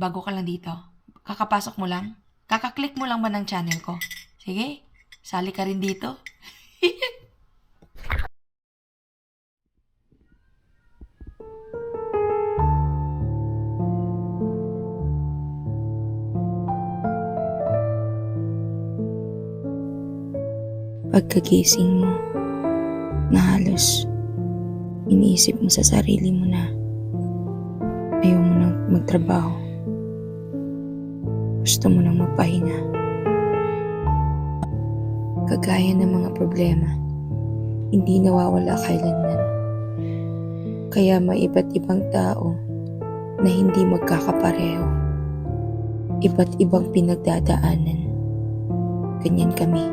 Bago ka lang dito. Kakapasok mo lang. Kakaklik mo lang ba ng channel ko? Sige, sali ka rin dito. Pagkagising mo, na halos iniisip mo sa sarili mo na ayaw mo nang magtrabaho. Gusto mo nang magpahinga. Kagaya ng mga problema, hindi nawawala kailanman. Kaya may iba't ibang tao na hindi magkakapareho. Iba't ibang pinagdadaanan. Ganyan kami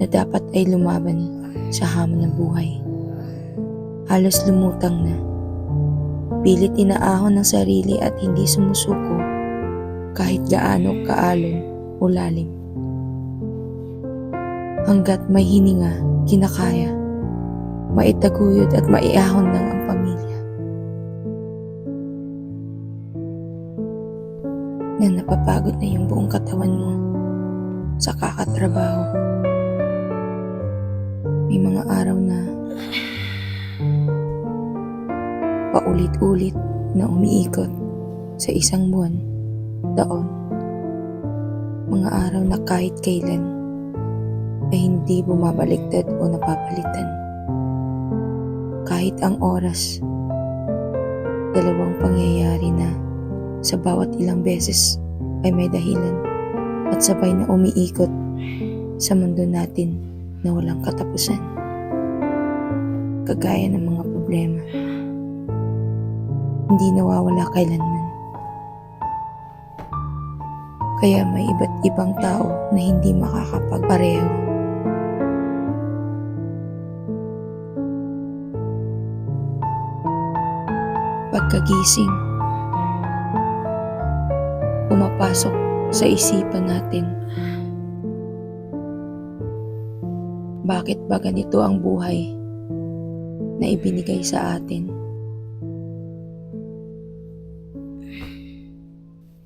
na dapat ay lumaban sa hamon ng buhay. Halos lumutang na. Pilit inaahon ng sarili at hindi sumusuko kahit gaano kaalon o lalim. Hanggat may hininga, kinakaya, maitaguyod at maiahon ng ang pamilya. Na napapagod na yung buong katawan mo sa kakatrabaho. May mga araw na paulit-ulit na umiikot sa isang buwan, taon. Mga araw na kahit kailan ay hindi bumabaliktad o napapalitan. Kahit ang oras, dalawang pangyayari na sa bawat ilang beses ay may dahilan at sabay na umiikot sa mundo natin na walang katapusan. Kagaya ng mga problema. Hindi nawawala kailanman. Kaya may iba't ibang tao na hindi makakapagpareho. Pagkagising, pumapasok sa isipan natin Bakit ba ganito ang buhay na ibinigay sa atin?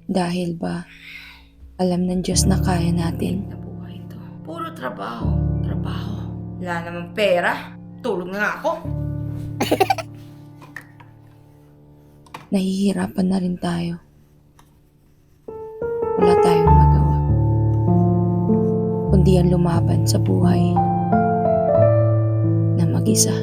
Dahil ba alam ng Diyos na kaya natin? Na buhay to. Puro trabaho. Trabaho. Wala namang pera. Tulog na nga ako. Nahihirapan na rin tayo. Wala tayong magawa. Kundi ang lumaban sa buhay na mag-isa.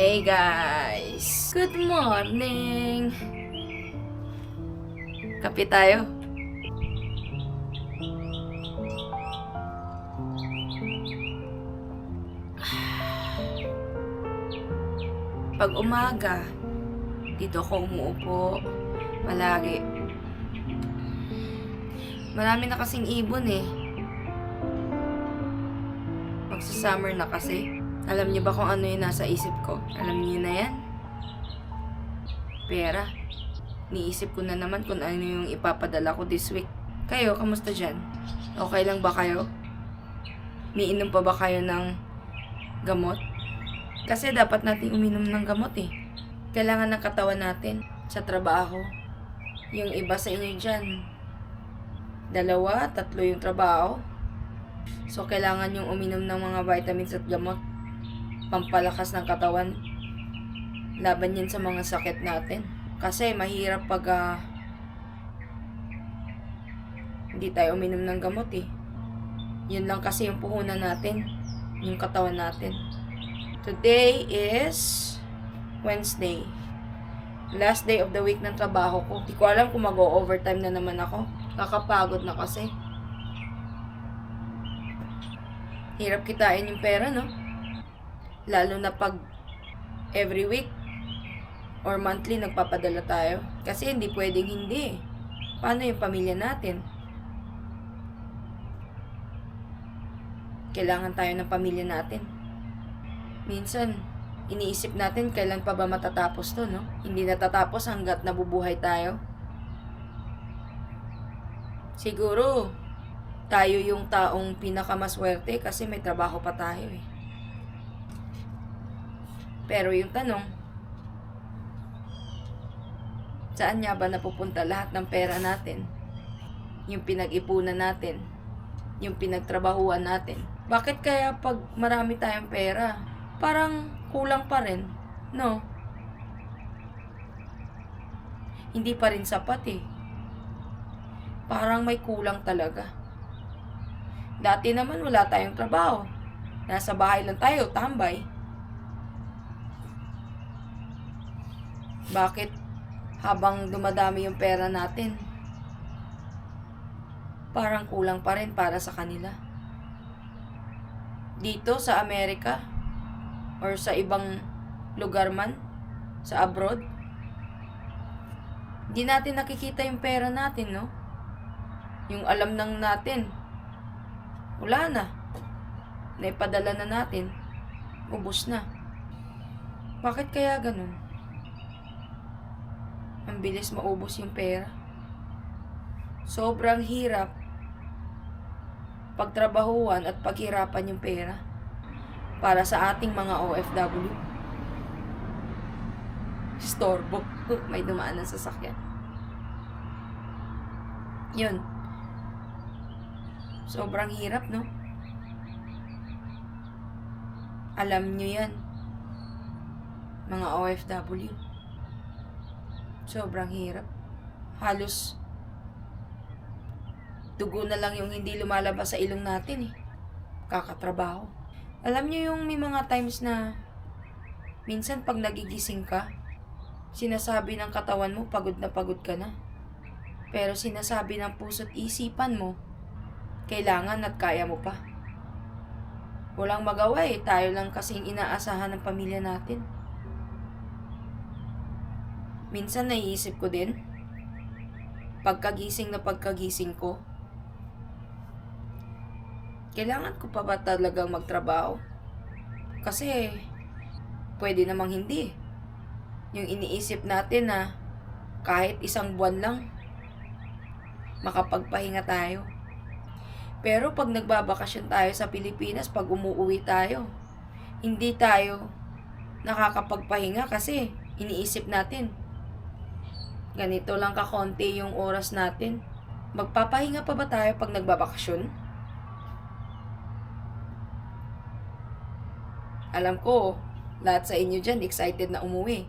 Hey guys! Good morning! Kape tayo. Pag umaga, dito ako umuupo. Palagi. Marami na kasing ibon eh. Magsa-summer na kasi. Alam niyo ba kung ano yung nasa isip ko? Alam niyo na yan? Pera. Niisip ko na naman kung ano yung ipapadala ko this week. Kayo, kamusta dyan? Okay lang ba kayo? Miinom pa ba kayo ng gamot? Kasi dapat natin uminom ng gamot eh. Kailangan ng katawan natin sa trabaho. Yung iba sa inyo dyan, dalawa, tatlo yung trabaho. So, kailangan yung uminom ng mga vitamins at gamot. Pampalakas ng katawan. Laban yan sa mga sakit natin. Kasi mahirap pag ah, hindi tayo uminom ng gamot eh. Yun lang kasi yung puhunan natin. Yung katawan natin. Today is Wednesday. Last day of the week ng trabaho ko. Di ko alam kung mag-overtime na naman ako. Kakapagod na kasi. Hirap kitain yung pera, no? Lalo na pag every week or monthly nagpapadala tayo. Kasi hindi pwedeng hindi. Paano yung pamilya natin? Kailangan tayo ng pamilya natin. Minsan, iniisip natin kailan pa ba matatapos to, no? Hindi natatapos hanggat nabubuhay tayo. Siguro, tayo yung taong pinakamaswerte kasi may trabaho pa tayo eh. Pero yung tanong, saan nga ba napupunta lahat ng pera natin? Yung pinag-ipunan natin, yung pinagtrabahuan natin. Bakit kaya pag marami tayong pera, parang kulang pa rin, no? Hindi pa rin sapat eh. Parang may kulang talaga. Dati naman wala tayong trabaho. Nasa bahay lang tayo, tambay. Bakit habang dumadami yung pera natin, parang kulang pa rin para sa kanila? Dito sa Amerika or sa ibang lugar man, sa abroad, hindi natin nakikita yung pera natin, no? Yung alam nang natin, wala na. Naipadala na natin. Ubus na. Bakit kaya ganun? Ang bilis maubos yung pera. Sobrang hirap pagtrabahuan at paghirapan yung pera para sa ating mga OFW. Storbo. May dumaan ng sasakyan. Yun. Sobrang hirap, no? Alam nyo yan. Mga OFW. Sobrang hirap. Halos dugo na lang yung hindi lumalabas sa ilong natin eh. Kakatrabaho. Alam nyo yung may mga times na minsan pag nagigising ka, sinasabi ng katawan mo pagod na pagod ka na. Pero sinasabi ng puso't isipan mo, kailangan at kaya mo pa. Walang magawa eh, tayo lang kasing inaasahan ng pamilya natin. Minsan naiisip ko din, pagkagising na pagkagising ko, kailangan ko pa ba talagang magtrabaho? Kasi, pwede namang hindi. Yung iniisip natin na kahit isang buwan lang, makapagpahinga tayo. Pero pag nagbabakasyon tayo sa Pilipinas, pag umuwi tayo, hindi tayo nakakapagpahinga kasi iniisip natin, ganito lang kakonti yung oras natin. Magpapahinga pa ba tayo pag nagbabakasyon? Alam ko, lahat sa inyo dyan excited na umuwi.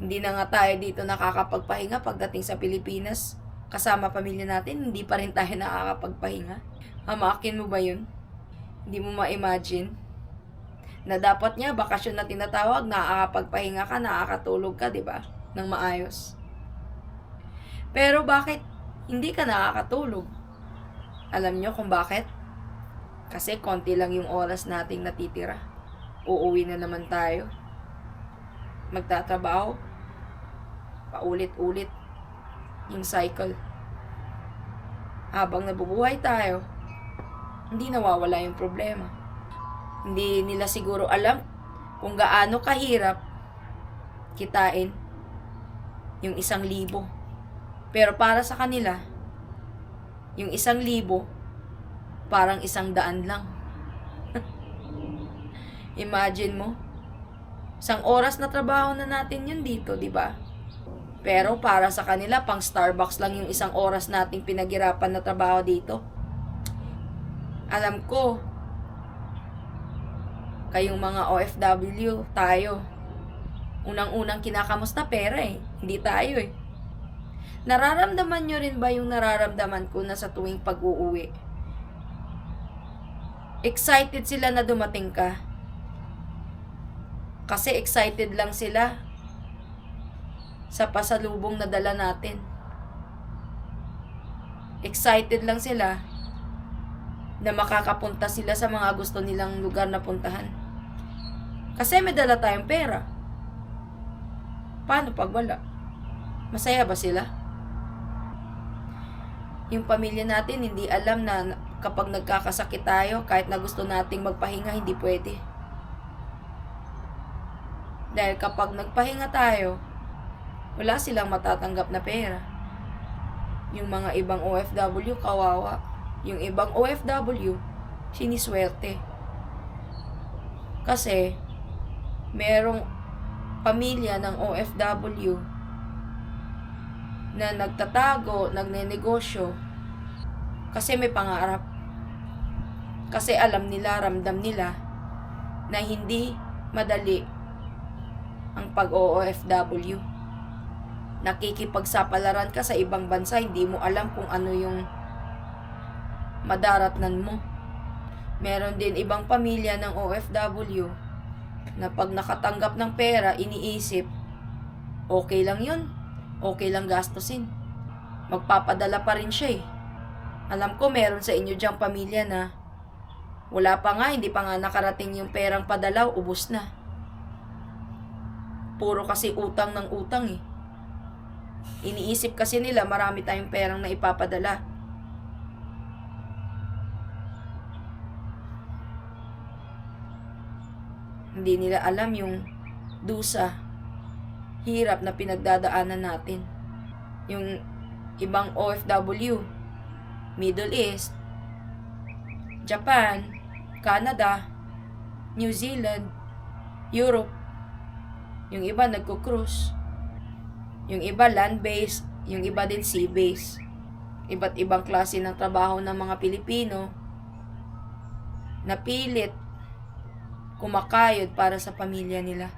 Hindi na nga tayo dito nakakapagpahinga pagdating sa Pilipinas. Kasama pamilya natin, hindi pa rin tayo nakakapagpahinga. Hamakin mo ba yun? Hindi mo ma-imagine? Na dapat nga, bakasyon na tinatawag, nakakapagpahinga ka, nakakatulog ka, di ba? Nang maayos. Pero bakit hindi ka nakakatulog? Alam nyo kung bakit? Kasi konti lang yung oras nating natitira. Uuwi na naman tayo. Magtatrabaho. Paulit-ulit. Yung cycle. Habang nabubuhay tayo, hindi nawawala yung problema. Hindi nila siguro alam kung gaano kahirap kitain yung isang libo. Pero para sa kanila, yung isang libo, parang isang daan lang. Imagine mo, isang oras na trabaho na natin yun dito, di ba? Pero para sa kanila, pang Starbucks lang yung isang oras nating pinaghirapan na trabaho dito. Alam ko, kayong mga OFW, tayo. Unang-unang kinakamusta pera eh. Hindi tayo eh. Nararamdaman nyo rin ba yung nararamdaman ko na sa tuwing pag-uuwi? Excited sila na dumating ka. Kasi excited lang sila sa pasalubong na dala natin. Excited lang sila na makakapunta sila sa mga gusto nilang lugar na puntahan. Kasi may dala tayong pera. Paano pag wala? Masaya ba sila? Yung pamilya natin hindi alam na kapag nagkakasakit tayo, kahit na gusto nating magpahinga, hindi pwede. Dahil kapag nagpahinga tayo, wala silang matatanggap na pera. Yung mga ibang OFW, kawawa. Yung ibang OFW, siniswerte. Kasi, merong pamilya ng OFW na nagtatago, nagnenegosyo, kasi may pangarap. Kasi alam nila, ramdam nila, na hindi madali ang pag-OFW. Nakikipagsapalaran ka sa ibang bansa, hindi mo alam kung ano yung madaratnan mo. Meron din ibang pamilya ng OFW na pag nakatanggap ng pera, iniisip, okay lang yun. Okay lang gastusin. Magpapadala pa rin siya eh. Alam ko meron sa inyo diyang pamilya na wala pa nga, hindi pa nga nakarating yung perang padalaw, ubos na. Puro kasi utang ng utang eh. Iniisip kasi nila marami tayong perang na ipapadala. Hindi nila alam yung dusa, hirap na pinagdadaanan natin. Yung ibang OFW, Middle East, Japan, Canada, New Zealand, Europe. Yung iba nagko-cruise. Yung iba land-based, yung iba din sea-based. Iba't ibang klase ng trabaho ng mga Pilipino na pilit kumakayod para sa pamilya nila.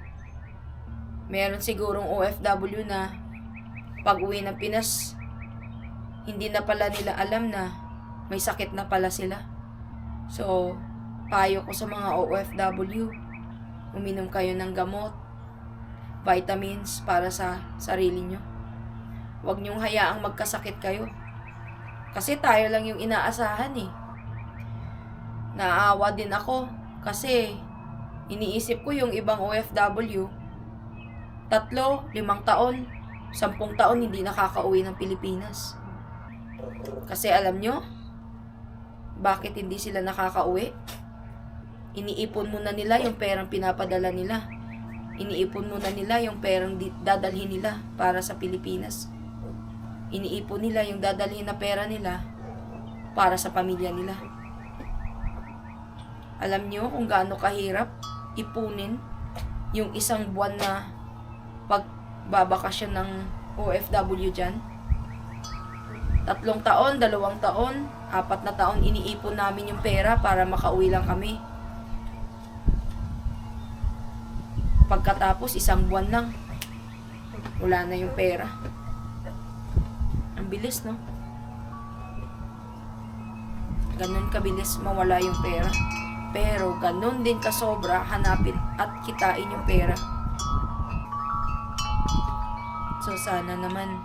Meron sigurong OFW na pag uwi ng Pinas, hindi na pala nila alam na may sakit na pala sila. So, payo ko sa mga OFW, uminom kayo ng gamot, vitamins para sa sarili nyo. Huwag nyong hayaang magkasakit kayo. Kasi tayo lang yung inaasahan eh. Naawa din ako kasi iniisip ko yung ibang OFW, tatlo, limang taon, sampung taon hindi nakakauwi ng Pilipinas. Kasi alam nyo, bakit hindi sila nakakauwi? Iniipon muna nila yung perang pinapadala nila. Iniipon muna nila yung perang dadalhin nila para sa Pilipinas. Iniipon nila yung dadalhin na pera nila para sa pamilya nila. Alam nyo kung gaano kahirap ipunin yung isang buwan na pagbabakasyon ng OFW dyan. Tatlong taon, dalawang taon, apat na taon iniipon namin yung pera para makauwi lang kami. Pagkatapos, isang buwan lang, wala na yung pera. Ang bilis, no? Ganun kabilis mawala yung pera. Pero ganun din kasobra hanapin at kitain yung pera. So sana naman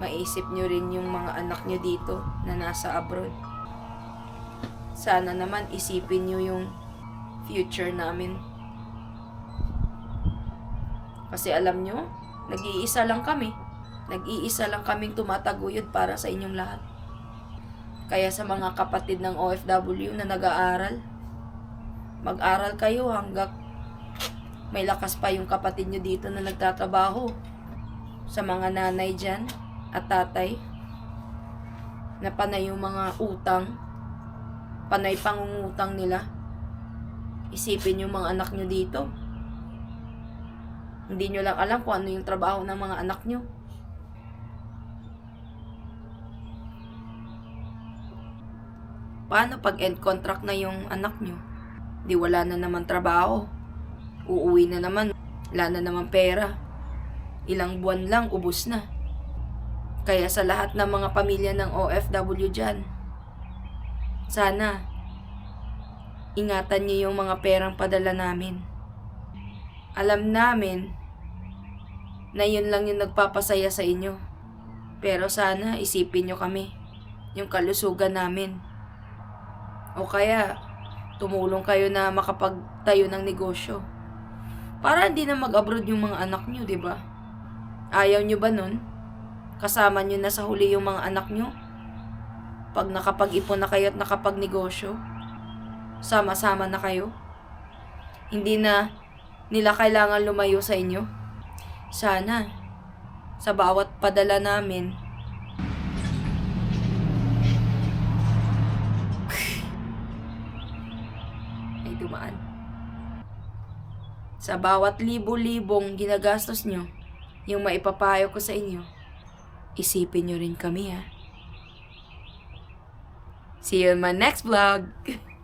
maisip nyo rin yung mga anak nyo dito na nasa abroad. Sana naman isipin nyo yung future namin. Kasi alam nyo, nag-iisa lang kami. Nag-iisa lang kaming tumataguyod para sa inyong lahat. Kaya sa mga kapatid ng OFW na nag-aaral, mag-aral kayo hanggat may lakas pa yung kapatid nyo dito na nagtatrabaho. Sa mga nanay dyan at tatay, na panay yung mga utang, panay pangungutang nila. Isipin yung mga anak nyo dito. Hindi nyo lang alam kung ano yung trabaho ng mga anak nyo. Paano pag end contract na yung anak nyo? Di wala na naman trabaho. Uuwi na naman. Wala na naman pera. Ilang buwan lang, ubus na. Kaya sa lahat ng mga pamilya ng OFW dyan, sana, ingatan niyo yung mga perang padala namin. Alam namin na yun lang yung nagpapasaya sa inyo. Pero sana isipin nyo kami, yung kalusugan namin. O kaya, tumulong kayo na makapagtayo ng negosyo. Para hindi na mag-abroad yung mga anak nyo, di ba? Ayaw nyo ba nun? Kasama nyo na sa huli yung mga anak nyo? Pag nakapag-ipon na kayo at nakapagnegosyo? Sama-sama na kayo? Hindi na nila kailangan lumayo sa inyo? Sana, sa bawat padala namin, ay dumaan. Sa bawat libo-libong ginagastos nyo, yung maipapayo ko sa inyo, isipin nyo rin kami ha. See you in my next vlog!